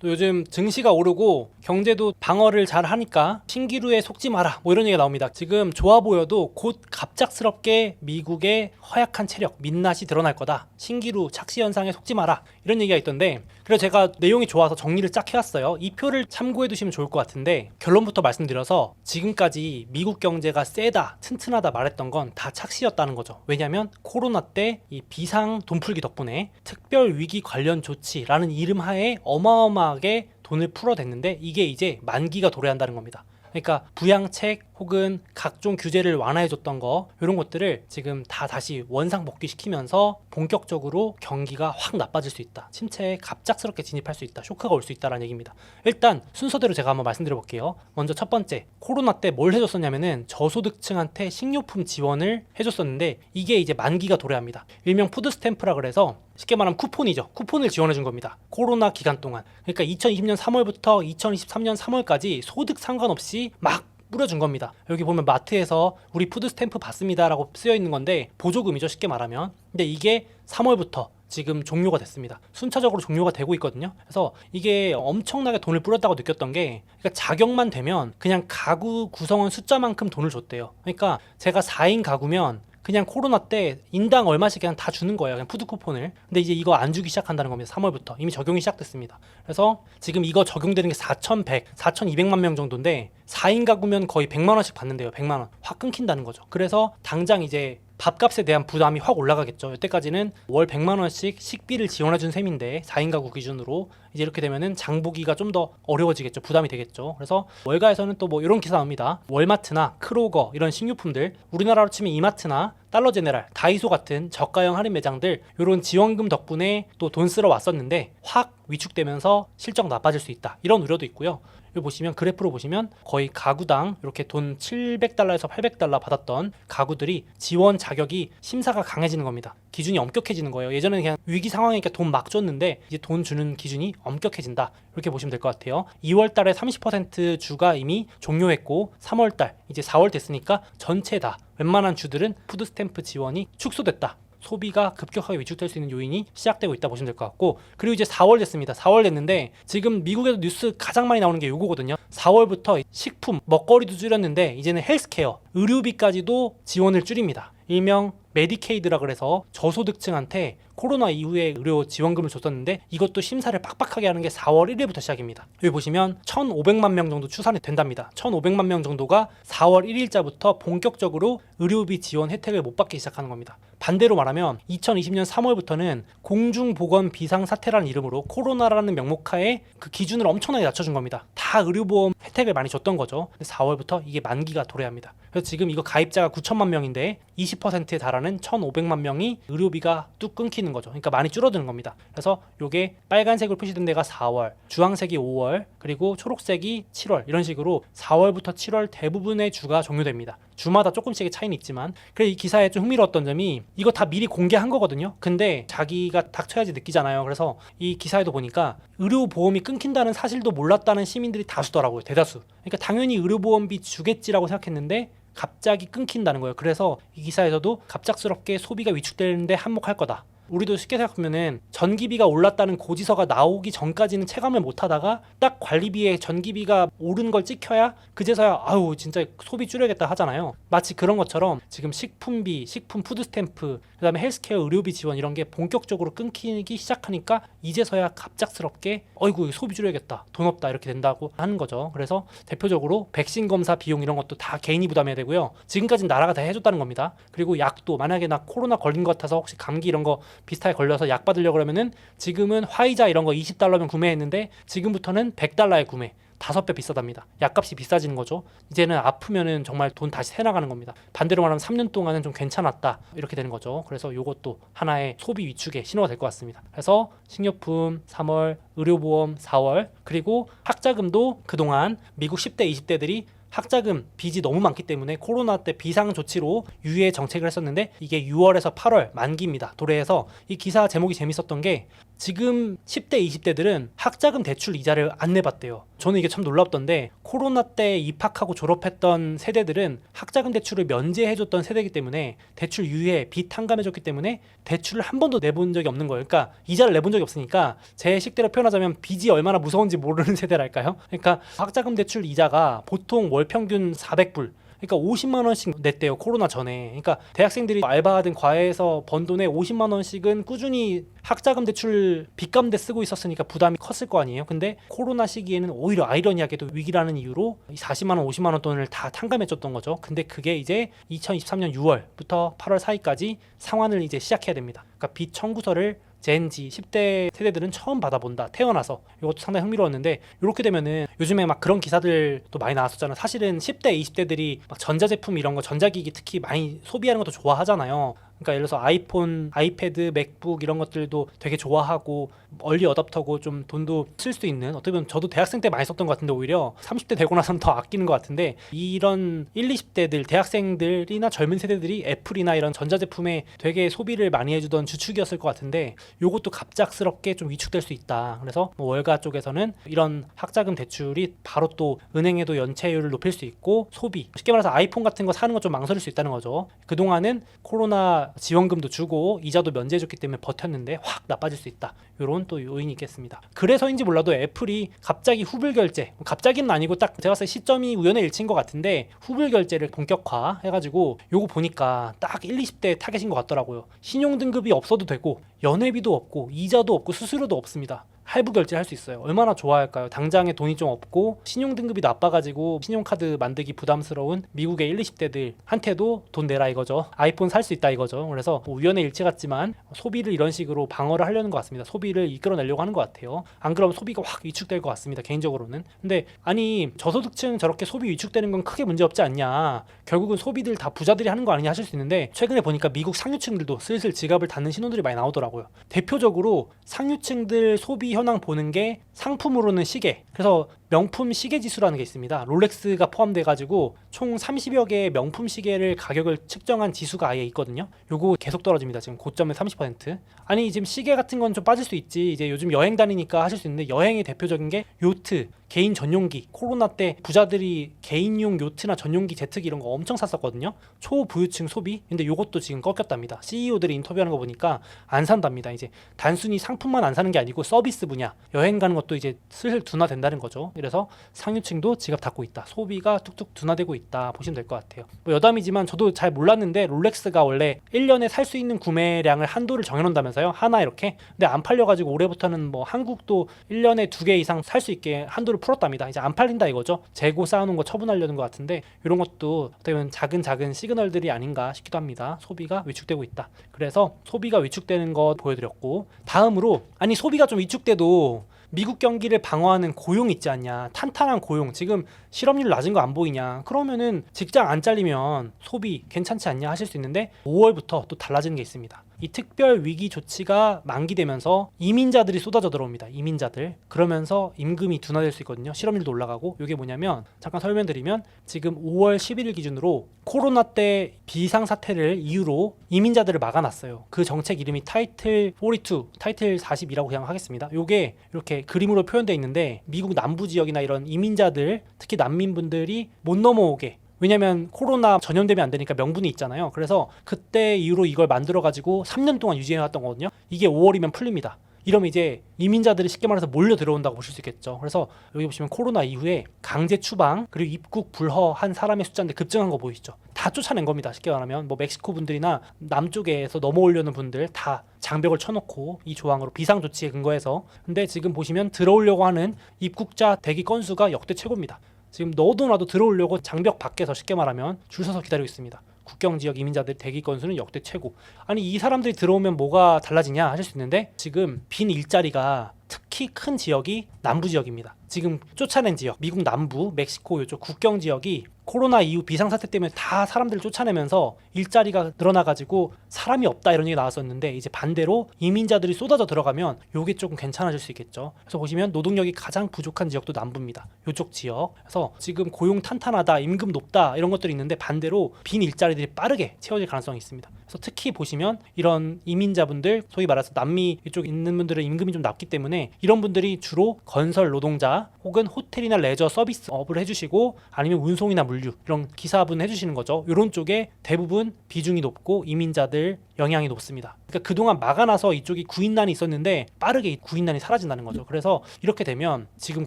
또 요즘 증시가 오르고 경제도 방어를 잘 하니까 신기루에 속지 마라 뭐 이런 얘기가 나옵니다. 지금 좋아 보여도 곧 갑작스럽게 미국의 허약한 체력 민낯이 드러날 거다. 신기루 착시 현상에 속지 마라 이런 얘기가 있던데 그래서 제가 내용이 좋아서 정리를 쫙 해왔어요. 이 표를 참고해 두시면 좋을 것 같은데 결론부터 말씀드려서 지금까지 미국 경제가 세다 튼튼하다 말했던 건 다 착시였다는 거죠. 왜냐하면 코로나 때 이 비상 돈풀기 덕분에 특별 위기 관련 조치라는 이름 하에 어마어마하게 돈을 풀어댔는데 이게 이제 만기가 도래한다는 겁니다. 그러니까 부양책 혹은 각종 규제를 완화해줬던 거 이런 것들을 지금 다 다시 원상 복귀시키면서 본격적으로 경기가 확 나빠질 수 있다. 침체에 갑작스럽게 진입할 수 있다. 쇼크가 올 수 있다라는 얘기입니다. 일단 순서대로 제가 한번 말씀드려 볼게요. 먼저 첫 번째 코로나 때 뭘 해줬었냐면은 저소득층한테 식료품 지원을 해줬었는데 이게 이제 만기가 도래합니다. 일명 푸드 스탬프라 그래서 쉽게 말하면 쿠폰이죠. 쿠폰을 지원해 준 겁니다. 코로나 기간 동안. 그러니까 2020년 3월부터 2023년 3월까지 소득 상관없이 막 뿌려준 겁니다. 여기 보면 마트에서 우리 푸드 스탬프 받습니다라고 쓰여 있는 건데 보조금이죠. 쉽게 말하면. 근데 이게 3월부터 지금 종료가 됐습니다. 순차적으로 종료가 되고 있거든요. 그래서 이게 엄청나게 돈을 뿌렸다고 느꼈던 게 그러니까 자격만 되면 그냥 가구 구성원 숫자만큼 돈을 줬대요. 그러니까 제가 4인 가구면 그냥 코로나 때 인당 얼마씩 그냥 다 주는 거예요. 그냥 푸드 쿠폰을. 근데 이제 이거 안 주기 시작한다는 겁니다. 3월부터. 이미 적용이 시작됐습니다. 그래서 지금 이거 적용되는 게 4,100, 4,200만 명 정도인데 4인 가구면 거의 100만 원씩 받는데요. 100만 원. 확 끊긴다는 거죠. 그래서 당장 이제 밥값에 대한 부담이 확 올라가겠죠. 여태까지는 월 100만 원씩 식비를 지원해 준 셈인데 4인 가구 기준으로 이제 이렇게 되면은 장보기가 좀 더 어려워지겠죠. 부담이 되겠죠. 그래서 월가에서는 또 뭐 이런 기사 나옵니다. 월마트나 크로거 이런 식료품들 우리나라로 치면 이마트나 달러 제네랄, 다이소 같은 저가형 할인 매장들 이런 지원금 덕분에 또 돈 쓰러 왔었는데 확 위축되면서 실적 나빠질 수 있다. 이런 우려도 있고요. 보시면 그래프로 보시면 거의 가구당 이렇게 돈 700달러에서 800달러 받았던 가구들이 지원 자격이 심사가 강해지는 겁니다. 기준이 엄격해지는 거예요. 예전에는 그냥 위기 상황이니까 돈 막 줬는데 이제 돈 주는 기준이 엄격해진다. 이렇게 보시면 될 것 같아요. 2월 달에 30% 주가 이미 종료했고 3월 달 이제 4월 됐으니까 전체 다 웬만한 주들은 푸드 스탬프 지원이 축소됐다. 소비가 급격하게 위축될 수 있는 요인이 시작되고 있다 보시면 될 것 같고 그리고 이제 4월 됐습니다. 4월 됐는데 지금 미국에도 뉴스 가장 많이 나오는 게 요거거든요. 4월부터 식품, 먹거리도 줄였는데 이제는 헬스케어, 의료비까지도 지원을 줄입니다. 일명 메디케이드라 그래서 저소득층한테 코로나 이후에 의료 지원금을 줬었는데 이것도 심사를 빡빡하게 하는 게 4월 1일부터 시작입니다. 여기 보시면 1,500만 명 정도 추산이 된답니다. 1,500만 명 정도가 4월 1일자부터 본격적으로 의료비 지원 혜택을 못 받기 시작하는 겁니다. 반대로 말하면 2020년 3월부터는 공중보건 비상사태라는 이름으로 코로나라는 명목하에 그 기준을 엄청나게 낮춰준 겁니다. 다 의료보험 혜택을 많이 줬던 거죠. 근데 4월부터 이게 만기가 도래합니다. 그래서 지금 이거 가입자가 9천만 명인데 20%에 달하는 1,500만 명이 의료비가 뚝 끊기는 거죠. 그러니까 많이 줄어드는 겁니다. 그래서 요게 빨간색으로 표시된 데가 4월, 주황색이 5월, 그리고 초록색이 7월 이런 식으로 4월부터 7월 대부분의 주가 종료됩니다. 주마다 조금씩의 차이는 있지만 그래 이 기사에 좀 흥미로웠던 점이 이거 다 미리 공개한 거거든요. 근데 자기가 닥쳐야지 느끼잖아요. 그래서 이 기사에도 보니까 의료 보험이 끊긴다는 사실도 몰랐다는 시민들이 다수더라고요. 대다수. 그러니까 당연히 의료 보험비 주겠지라고 생각했는데 갑자기 끊긴다는 거예요. 그래서 이 기사에서도 갑작스럽게 소비가 위축되는데 한몫할 거다. 우리도 쉽게 생각하면은 전기비가 올랐다는 고지서가 나오기 전까지는 체감을 못 하다가 딱 관리비에 전기비가 오른 걸 찍혀야 그제서야 아유 진짜 소비 줄여야겠다 하잖아요. 마치 그런 것처럼 지금 식품비, 식품 푸드 스탬프, 그다음에 헬스케어 의료비 지원 이런 게 본격적으로 끊기기 시작하니까 이제서야 갑작스럽게 어이구 소비 줄여야겠다. 돈 없다 이렇게 된다고 하는 거죠. 그래서 대표적으로 백신 검사 비용 이런 것도 다 개인이 부담해야 되고요. 지금까지는 나라가 다 해줬다는 겁니다. 그리고 약도 만약에 나 코로나 걸린 것 같아서 혹시 감기 이런 거 비슷하게 걸려서 약 받으려고 그러면은 지금은 화이자 이런 거 20달러면 구매했는데 지금부터는 100달러에 구매. 다섯 배 비싸답니다. 약값이 비싸지는 거죠. 이제는 아프면은 정말 돈 다시 새 나가는 겁니다. 반대로 말하면 3년 동안은 좀 괜찮았다 이렇게 되는 거죠. 그래서 이것도 하나의 소비 위축의 신호가 될 것 같습니다. 그래서 식료품 3월, 의료보험 4월, 그리고 학자금도 그동안 미국 10대, 20대들이 학자금 빚이 너무 많기 때문에 코로나 때 비상 조치로 유예 정책을 했었는데 이게 6월에서 8월 만기입니다. 도래해서 이 기사 제목이 재밌었던 게 지금 10대, 20대들은 학자금 대출 이자를 안 내봤대요. 저는 이게 참 놀랍던데 코로나 때 입학하고 졸업했던 세대들은 학자금 대출을 면제해줬던 세대이기 때문에 대출 유예, 빚 탕감해줬기 때문에 대출을 한 번도 내본 적이 없는 거예요. 그러니까 이자를 내본 적이 없으니까 제 식대로 표현하자면 빚이 얼마나 무서운지 모르는 세대랄까요? 그러니까 학자금 대출 이자가 보통 월 평균 400불 그러니까 50만 원씩 냈대요 코로나 전에. 그러니까 대학생들이 알바하든 과외에서 번 돈에 50만 원씩은 꾸준히 학자금 대출 빚감대 쓰고 있었으니까 부담이 컸을 거 아니에요. 근데 코로나 시기에는 오히려 아이러니하게도 위기라는 이유로 이 40만 원, 50만 원 돈을 다 탕감해줬던 거죠. 근데 그게 이제 2023년 6월부터 8월 사이까지 상환을 이제 시작해야 됩니다. 그러니까 빚 청구서를 젠지 10대 세대들은 처음 받아본다 태어나서. 이것도 상당히 흥미로웠는데 이렇게 되면은 요즘에 막 그런 기사들도 많이 나왔었잖아요 사실은 10대 20대들이 막 전자제품 이런 거 전자기기 특히 많이 소비하는 것도 좋아하잖아요 그러니까 예를 들어서 아이폰, 아이패드, 맥북 이런 것들도 되게 좋아하고 얼리 어답터고 좀 돈도 쓸 수 있는 어떻게 보면 저도 대학생 때 많이 썼던 것 같은데 오히려 30대 되고 나서는 더 아끼는 것 같은데 이런 1, 20대들 대학생들이나 젊은 세대들이 애플이나 이런 전자제품에 되게 소비를 많이 해주던 주축이었을 것 같은데 요것도 갑작스럽게 좀 위축될 수 있다. 그래서 뭐 월가 쪽에서는 이런 학자금 대출이 바로 또 은행에도 연체율을 높일 수 있고 소비 쉽게 말해서 아이폰 같은 거 사는 거 좀 망설일 수 있다는 거죠. 그동안은 코로나 지원금도 주고 이자도 면제해줬기 때문에 버텼는데 확 나빠질 수 있다. 이런 또 요인이 있겠습니다. 그래서인지 몰라도 애플이 갑자기 후불 결제, 갑자기는 아니고 딱 제가 봤을 때 시점이 우연의 일치인 것 같은데 후불 결제를 본격화 해가지고 요거 보니까 딱 1, 20대 타겟인 것 같더라고요. 신용 등급이 없어도 되고 연회비도 없고 이자도 없고 수수료도 없습니다. 할부 결제할 수 있어요. 얼마나 좋아할까요? 당장에 돈이 좀 없고 신용 등급이 나빠가지고 신용카드 만들기 부담스러운 미국의 1, 20대들한테도 돈 내라 이거죠. 아이폰 살 수 있다 이거죠. 그래서 뭐 우연의 일치 같지만 소비를 이런 식으로 방어를 하려는 것 같습니다. 소비를 이끌어내려고 하는 것 같아요. 안 그러면 소비가 확 위축될 것 같습니다. 개인적으로는. 근데 아니 저소득층 저렇게 소비 위축되는 건 크게 문제 없지 않냐. 결국은 소비들 다 부자들이 하는 거 아니냐 하실 수 있는데 최근에 보니까 미국 상류층들도 슬슬 지갑을 닫는 신호들이 많이 나오더라고요. 대표적으로 상류층들 소비 현황 보는 게 상품으로는 시계. 그래서 명품 시계 지수라는 게 있습니다. 롤렉스가 포함돼 가지고 총 30여 개의 명품 시계를 가격을 측정한 지수가 아예 있거든요. 요거 계속 떨어집니다. 지금 고점에 30%. 아니 지금 시계 같은 건 좀 빠질 수 있지. 이제 요즘 여행 다니니까 하실 수 있는데 여행의 대표적인 게 요트, 개인 전용기. 코로나 때 부자들이 개인용 요트나 전용기, 제트기 이런 거 엄청 샀었거든요. 초부유층 소비. 근데 요것도 지금 꺾였답니다. CEO들이 인터뷰하는 거 보니까 안 산답니다. 이제 단순히 상품만 안 사는 게 아니고 서비스 분야, 여행 가는 것도 이제 슬슬 둔화된다는 거죠. 그래서 상류층도 지갑 닫고 있다. 소비가 툭툭 둔화되고 있다. 보시면 될 것 같아요. 뭐 여담이지만 저도 잘 몰랐는데 롤렉스가 원래 1년에 살 수 있는 구매량을 한도를 정해놓는다면서요. 하나 이렇게. 근데 안 팔려가지고 올해부터는 뭐 한국도 1년에 두 개 이상 살 수 있게 한도를 풀었답니다. 이제 안 팔린다 이거죠. 재고 쌓아놓은 거 처분하려는 것 같은데 이런 것도 어떻게 보면 작은 작은 시그널들이 아닌가 싶기도 합니다. 소비가 위축되고 있다. 그래서 소비가 위축되는 것 보여드렸고 다음으로 아니 소비가 좀 위축돼도 미국 경기를 방어하는 고용 있지 않냐? 탄탄한 고용. 지금 실업률 낮은 거 안 보이냐? 그러면은 직장 안 잘리면 소비 괜찮지 않냐 하실 수 있는데 5월부터 또 달라지는 게 있습니다 이 특별 위기 조치가 만기되면서 이민자들이 쏟아져 들어옵니다 이민자들. 그러면서 임금이 둔화될 수 있거든요. 실업률도 올라가고. 이게 뭐냐면 잠깐 설명드리면 지금 5월 11일 기준으로 코로나 때 비상 사태를 이유로 이민자들을 막아놨어요. 그 정책 이름이 타이틀 42 타이틀 40이라고 그냥 하겠습니다. 요게 이렇게 그림으로 표현되어 있는데 미국 남부 지역이나 이런 이민자들 특히 난민분들이 못 넘어오게 왜냐면 코로나 전염되면 안 되니까 명분이 있잖아요. 그래서 그때 이후로 이걸 만들어 가지고 3년 동안 유지해 왔던 거거든요. 이게 5월이면 풀립니다. 이러면 이제 이민자들이 쉽게 말해서 몰려 들어온다고 보실 수 있겠죠. 그래서 여기 보시면 코로나 이후에 강제 추방 그리고 입국 불허한 사람의 숫자인데 급증한 거 보이시죠? 다 쫓아낸 겁니다. 쉽게 말하면 뭐 멕시코 분들이나 남쪽에서 넘어오려는 분들 다 장벽을 쳐놓고 이 조항으로 비상 조치에 근거해서 근데 지금 보시면 들어오려고 하는 입국자 대기 건수가 역대 최고입니다. 지금 너도 나도 들어오려고 장벽 밖에서 쉽게 말하면 줄 서서 기다리고 있습니다. 국경 지역 이민자들 대기 건수는 역대 최고. 아니 이 사람들이 들어오면 뭐가 달라지냐 하실 수 있는데 지금 빈 일자리가 특히 큰 지역이 남부 지역입니다. 지금 쫓아낸 지역, 미국 남부, 멕시코 이쪽 국경 지역이 코로나 이후 비상사태 때문에 다 사람들을 쫓아내면서 일자리가 늘어나가지고 사람이 없다 이런 얘기 나왔었는데 이제 반대로 이민자들이 쏟아져 들어가면 요게 조금 괜찮아질 수 있겠죠. 그래서 보시면 노동력이 가장 부족한 지역도 남부입니다. 요쪽 지역. 그래서 지금 고용 탄탄하다, 임금 높다 이런 것들이 있는데 반대로 빈 일자리들이 빠르게 채워질 가능성이 있습니다. 그래서 특히 보시면 이런 이민자분들 소위 말해서 남미 이쪽 있는 분들은 임금이 좀 낮기 때문에 이런 분들이 주로 건설 노동자 혹은 호텔이나 레저 서비스 업을 해주시고 아니면 운송이나 물류 이런 기사 분 해주시는 거죠. 이런 쪽에 대부분 비중이 높고 이민자들 영향이 높습니다. 그러니까 그동안 막아놔서 이쪽이 구인난이 있었는데 빠르게 이 구인난이 사라진다는 거죠. 그래서 이렇게 되면 지금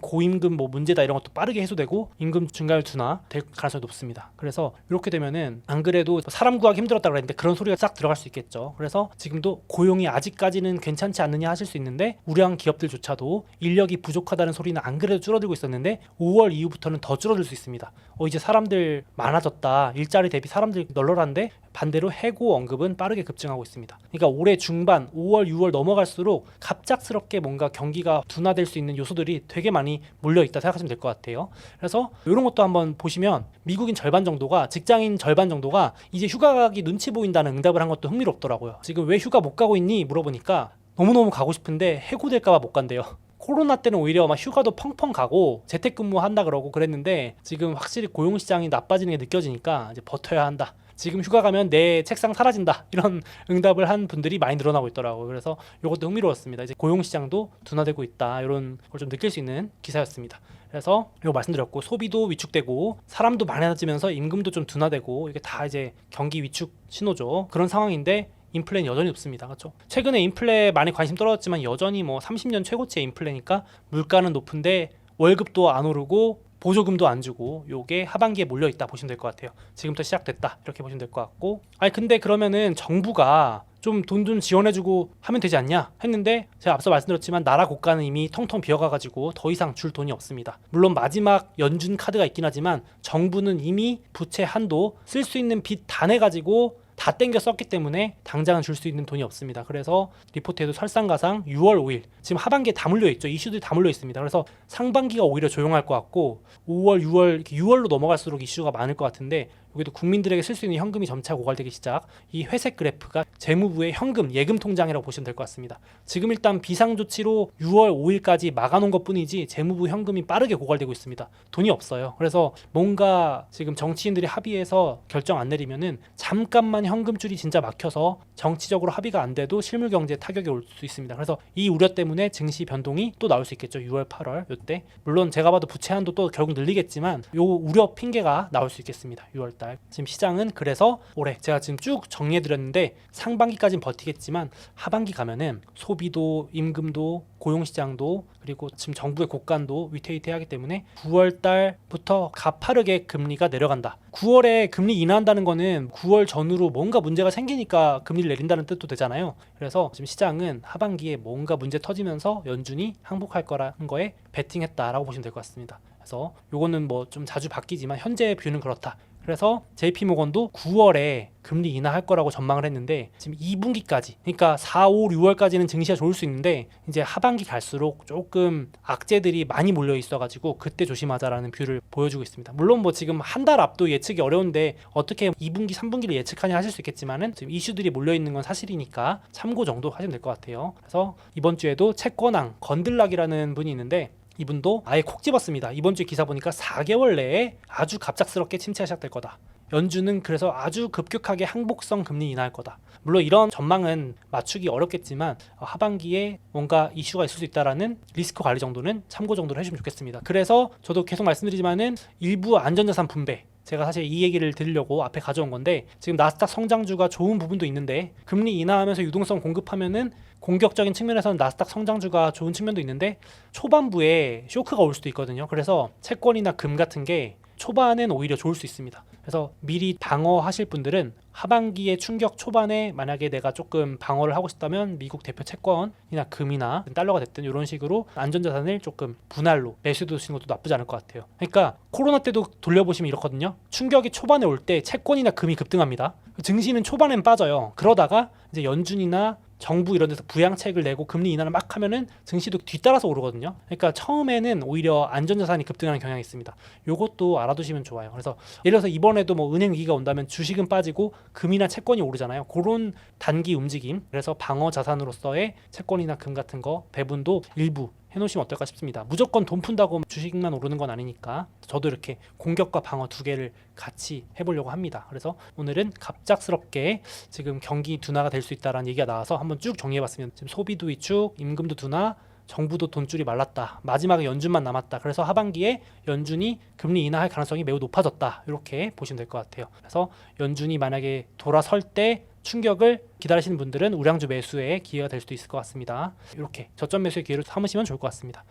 고임금 뭐 문제다 이런 것도 빠르게 해소되고 임금 증가율 둔화 될 가능성이 높습니다. 그래서 이렇게 되면은 안 그래도 사람 구하기 힘들었다 그랬는데 그런 소리가 싹 들어갈 수 있겠죠. 그래서 지금도 고용이 아직까지는 괜찮지 않느냐 하실 수 있는데 우량 기업들조차도 인력이 부족하다는 소리는 안 그래도 줄어들고 있었는데 5월 이후부터는 더 줄어들 수 있습니다. 어 이제 사람들 많아졌다. 일자리 대비 사람들 널널한데 반대로 해고 언급은 빠르게 급증 하고 있습니다. 그러니까 올해 중반 5월 6월 넘어갈수록 갑작스럽게 뭔가 경기가 둔화될 수 있는 요소들이 되게 많이 몰려 있다 생각하시면 될 것 같아요. 그래서 이런 것도 한번 보시면 미국인 절반 정도가 직장인 절반 정도가 이제 휴가 가기 눈치 보인다는 응답을 한 것도 흥미롭더라고요. 지금 왜 휴가 못 가고 있니 물어보니까 너무너무 가고 싶은데 해고될까봐 못 간대요. 코로나 때는 오히려 막 휴가도 펑펑 가고 재택근무 한다 그러고 그랬는데 지금 확실히 고용 시장이 나빠지는 게 느껴지니까 이제 버텨야 한다. 지금 휴가 가면 내 책상 사라진다 이런 응답을 한 분들이 많이 늘어나고 있더라고요. 그래서 이것도 흥미로웠습니다. 이제 고용 시장도 둔화되고 있다 이런 걸 좀 느낄 수 있는 기사였습니다. 그래서 이거 말씀드렸고 소비도 위축되고 사람도 많아지면서 임금도 좀 둔화되고 이게 다 이제 경기 위축 신호죠. 그런 상황인데 인플레는 여전히 높습니다. 그렇죠? 최근에 인플레 많이 관심 떨어졌지만 여전히 뭐 30년 최고치의 인플레니까 물가는 높은데 월급도 안 오르고 보조금도 안 주고 요게 하반기에 몰려 있다 보시면 될 것 같아요. 지금부터 시작됐다 이렇게 보시면 될 것 같고 아니 근데 그러면은 정부가 좀 돈 좀 지원해주고 하면 되지 않냐 했는데 제가 앞서 말씀드렸지만 나라 고가는 이미 텅텅 비어가가지고 더 이상 줄 돈이 없습니다. 물론 마지막 연준 카드가 있긴 하지만 정부는 이미 부채 한도 쓸 수 있는 빚 다 내가지고 다 땡겨 썼기 때문에 당장은 줄 수 있는 돈이 없습니다. 그래서 리포트에도 설상가상 6월 5일 지금 하반기에 다 물려 있죠. 이슈들이 다 물려 있습니다. 그래서 상반기가 오히려 조용할 것 같고 5월, 6월 이렇게 6월로 넘어갈수록 이슈가 많을 것 같은데 여기도 국민들에게 쓸 수 있는 현금이 점차 고갈되기 시작. 이 회색 그래프가 재무부의 현금 예금 통장이라고 보시면 될 것 같습니다. 지금 일단 비상 조치로 6월 5일까지 막아놓은 것뿐이지 재무부 현금이 빠르게 고갈되고 있습니다. 돈이 없어요. 그래서 뭔가 지금 정치인들이 합의해서 결정 안 내리면은 잠깐만 현금줄이 진짜 막혀서 정치적으로 합의가 안 돼도 실물 경제에 타격이 올 수 있습니다. 그래서 이 우려 때문에 증시 변동이 또 나올 수 있겠죠. 6월, 8월 요때 물론 제가 봐도 부채 한도 또 결국 늘리겠지만 요 우려 핑계가 나올 수 있겠습니다. 6월 달 지금 시장은 그래서 올해 제가 지금 쭉 정리해 드렸는데 상반기까지는 버티겠지만 하반기 가면은 소비도 임금도 고용 시장도 그리고 지금 정부의 곡간도 위태위태하기 때문에 9월 달부터 가파르게 금리가 내려간다. 9월에 금리 인하한다는 거는 9월 전후로 뭔가 문제가 생기니까 금리를 내린다는 뜻도 되잖아요. 그래서 지금 시장은 하반기에 뭔가 문제 터지면서 연준이 항복할 거라는 거에 베팅했다라고 보시면 될 것 같습니다. 그래서 요거는 뭐 좀 자주 바뀌지만 현재 뷰는 그렇다. 그래서 JP 모건도 9월에 금리 인하할 거라고 전망을 했는데 지금 2분기까지 그러니까 4, 5, 6월까지는 증시가 좋을 수 있는데 이제 하반기 갈수록 조금 악재들이 많이 몰려 있어 가지고 그때 조심하자라는 뷰를 보여주고 있습니다. 물론 뭐 지금 한 달 앞도 예측이 어려운데 어떻게 2분기, 3분기를 예측하냐 하실 수 있겠지만은 지금 이슈들이 몰려 있는 건 사실이니까 참고 정도 하시면 될 것 같아요. 그래서 이번 주에도 채권왕 건들락이라는 분이 있는데 이분도 아예 콕 집었습니다. 이번 주에 기사 보니까 4개월 내에 아주 갑작스럽게 침체가 시작될 거다. 연준은 그래서 아주 급격하게 항복성 금리 인하할 거다. 물론 이런 전망은 맞추기 어렵겠지만 어, 하반기에 뭔가 이슈가 있을 수 있다라는 리스크 관리 정도는 참고 정도로 해주면 좋겠습니다. 그래서 저도 계속 말씀드리지만은 일부 안전자산 분배 제가 사실 이 얘기를 드리려고 앞에 가져온 건데 지금 나스닥 성장주가 좋은 부분도 있는데 금리 인하하면서 유동성 공급하면은 공격적인 측면에서는 나스닥 성장주가 좋은 측면도 있는데 초반부에 쇼크가 올 수도 있거든요. 그래서 채권이나 금 같은 게 초반엔 오히려 좋을 수 있습니다. 그래서 미리 방어하실 분들은 하반기에 충격 초반에 만약에 내가 조금 방어를 하고 싶다면 미국 대표 채권이나 금이나 달러가 됐든 이런 식으로 안전자산을 조금 분할로 매수해 두시는 것도 나쁘지 않을 것 같아요. 그러니까 코로나 때도 돌려보시면 이렇거든요. 충격이 초반에 올 때 채권이나 금이 급등합니다. 증시는 초반엔 빠져요. 그러다가 이제 연준이나 정부 이런 데서 부양책을 내고 금리 인하를 막 하면은 증시도 뒤따라서 오르거든요. 그러니까 처음에는 오히려 안전자산이 급등하는 경향이 있습니다. 요것도 알아두시면 좋아요. 그래서 예를 들어서 이번에도 뭐 은행 위기가 온다면 주식은 빠지고 금이나 채권이 오르잖아요. 그런 단기 움직임. 그래서 방어 자산으로서의 채권이나 금 같은 거 배분도 일부 해놓으시면 어떨까 싶습니다. 무조건 돈 푼다고 주식만 오르는 건 아니니까 저도 이렇게 공격과 방어 두 개를 같이 해보려고 합니다. 그래서 오늘은 갑작스럽게 지금 경기 둔화가 될 수 있다라는 얘기가 나와서 한번 쭉 정리해봤습니다. 지금 소비도 위축, 임금도 둔화, 정부도 돈줄이 말랐다. 마지막에 연준만 남았다. 그래서 하반기에 연준이 금리 인하할 가능성이 매우 높아졌다. 이렇게 보시면 될 것 같아요. 그래서 연준이 만약에 돌아설 때 충격을 기다리시는 분들은 우량주 매수에 기회가 될 수도 있을 것 같습니다. 이렇게 저점 매수의 기회를 삼으시면 좋을 것 같습니다.